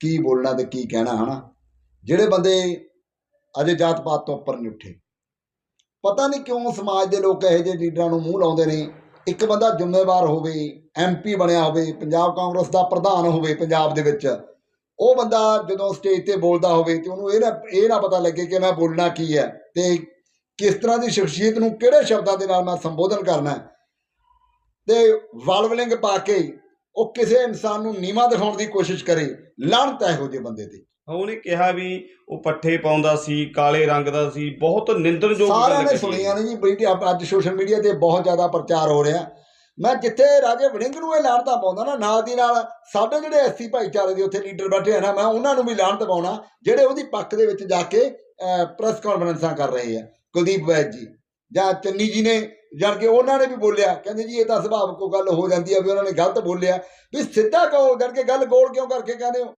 ਕੀ ਬੋਲਣਾ ਤੇ ਕੀ ਕਹਿਣਾ, ਹਨਾ? ਜਿਹੜੇ ਬੰਦੇ ਅਜੇ ਜਾਤ ਪਾਤ ਤੋਂ ਉੱਪਰ ਨਹੀਂ ਉੱਠੇ। ਪਤਾ ਨਹੀਂ ਕਿਉਂ ਸਮਾਜ ਦੇ ਲੋਕ ਇਹੋ ਜਿਹੇ ਲੀਡਰਾਂ ਨੂੰ ਮੂੰਹ ਲਾਉਂਦੇ ਨੇ। ਇੱਕ ਬੰਦਾ ਜ਼ਿੰਮੇਵਾਰ ਹੋਵੇ ਐਮਪੀ ਬਣਿਆ ਹੋਵੇ, ਪੰਜਾਬ ਕਾਂਗਰਸ ਦਾ ਪ੍ਰਧਾਨ ਹੋਵੇ ਪੰਜਾਬ ਦੇ ਵਿੱਚ, ਉਹ ਬੰਦਾ ਜਦੋਂ ਸਟੇਜ ਤੇ ਬੋਲਦਾ ਹੋਵੇ ਤੇ ਉਹਨੂੰ ਇਹ ਨਾ ਇਹ ਨਾ ਪਤਾ ਲੱਗੇ ਕਿ ਮੈਂ ਬੋਲਣਾ ਕੀ ਹੈ ਤੇ ਕਿਸ ਤਰ੍ਹਾਂ ਦੀ ਸ਼ਖਸੀਅਤ ਨੂੰ ਕਿਹੜੇ ਸ਼ਬਦਾਂ ਦੇ ਨਾਲ ਮੈਂ ਸੰਬੋਧਨ ਕਰਨਾ ਹੈ। ਤੇ ਵਲਵਲਿੰਗ ਪਾ ਕੇ ਉਹ ਕਿਸੇ ਇਨਸਾਨ ਨੂੰ ਨੀਵਾ ਦਿਖਾਉਣ ਦੀ ਕੋਸ਼ਿਸ਼ ਕਰੇ ਲਾਹਨਤ ਹੈ ਇਹੋ ਜਿਹੇ ਬੰਦੇ ਤੇ। ਉਹਨੇ ਕਿਹਾ ਵੀ ਉਹ ਪੱਠੇ ਪਾਉਂਦਾ ਸੀ ਕਾਲੇ ਰੰਗ ਦਾ ਸੀ ਬਹੁਤ ਨਿੰਦਣਯੋਗ ਗੱਲ ਸਾਰਿਆਂ ਨੇ। ਸੁਣੀਆਂ ਨੇ ਜੀ ਵੀਡੀਓ ਅੱਜ ਸੋਸ਼ਲ ਮੀਡੀਆ ਤੇ ਬਹੁਤ ਜ਼ਿਆਦਾ ਪ੍ਰਚਾਰ ਹੋ ਰਿਹਾ। ਮੈਂ ਜਿੱਥੇ ਰਾਜੇ ਵੜਿੰਗ ਨੂੰ ਇਹ ਲਾਹਨਤਾਂ ਪਾਉਂਦਾ ਨਾ ਨਾਲ ਦੀ ਨਾਲ ਸਾਡੇ ਜਿਹੜੇ ਐਸਸੀ ਭਾਈਚਾਰੇ ਦੇ ਉੱਥੇ ਲੀਡਰ ਬੈਠੇ ਆ ਨਾ ਮੈਂ ਉਹਨਾਂ ਨੂੰ ਵੀ ਲਾਹਨਤ ਪਾਉਣਾ ਜਿਹੜੇ ਉਹਦੀ ਪੱਖ ਦੇ ਵਿੱਚ ਜਾ ਕੇ ਪ੍ਰੈਸ ਕਾਨਫਰੰਸਾਂ ਕਰ ਰਹੇ ਆ। ਕੁਲਦੀਪ ਵੈਦ ਜੀ ਜਾਂ ਚੰਨੀ ਜੀ ਨੇ ਜਾਣ ਕੇ ਉਹਨਾਂ ਨੇ ਵੀ ਬੋਲਿਆ, ਕਹਿੰਦੇ ਜੀ ਇਹ ਤਾਂ ਸੁਭਾਵਿਕ ਗੱਲ ਹੋ ਜਾਂਦੀ ਹੈ ਵੀ ਉਹਨਾਂ ਨੇ ਗਲਤ ਬੋਲਿਆ। ਵੀ ਸਿੱਧਾ ਕਹੋ ਜਾਣ ਕੇ ਗੱਲ ਗੋਲ ਕਿਉਂ ਕਰਕੇ ਕਹਿੰਦੇ ਹੋ?